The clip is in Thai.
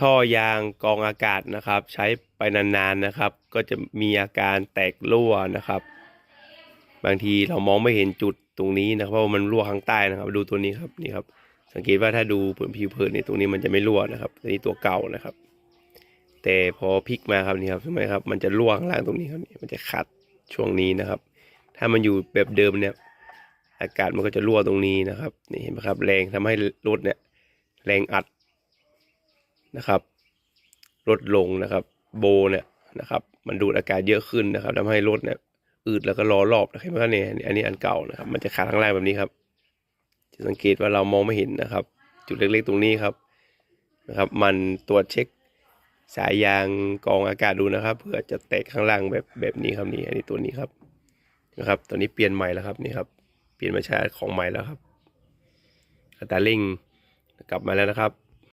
ท่อยางกองอากาศนะครับ ใช้ไปนานๆนะครับ ก็จะมีอาการแตกรั่วนะครับ บางทีเรามองไม่เห็นจุดตรงนี้นะครับเพราะมันรั่วข้างใต้นะครับ ดูตัวนี้ครับนี่ครับ สังเกตว่าถ้าดูผืนผิวเผินเนี่ยตรงนี้มันจะไม่รั่วนะครับอันนี้ตัวเก่านะครับ แต่พอพลิกมาครับนี่ครับทำไหมครับมันจะรั่วข้างล่างตรงนี้ครับนี่มันจะขัดช่วงนี้นะครับ ถ้ามันอยู่แบบเดิมเนี่ย อากาศมันก็จะรั่วตรงนี้นะครับนี่เห็นไหมครับ แรงทำให้รถเนี่ย แรงอัด นะครับลดลงนะครับ โบเนี่ยนะครับมันดูดอากาศเยอะขึ้นนะครับทำให้รถเนี่ยอืดแล้วก็ล้อรอบนะครับเห็นไหรับเนี่ยอันนี้อันเก่านะครับ มันจะขาดข้างล่างแบบนี้ครับ จะสังเกตว่าเรามองไม่เห็นนะครับ จุดเล็กๆตรงนี้ครับนะครับ มันตรวจเช็คสายยางกองอากาศดูนะครับ เพื่อจะแตกข้างล่างแบบแบบนี้ครับนี่อันนี้ตัวนี้ครับนะครับตัวนี้เปลี่ยนใหม่แล้วครับนี่ครับ เปลี่ยนมาใช้ของใหม่แล้วครับอัตราเร่งกลับมาแล้วนะครับ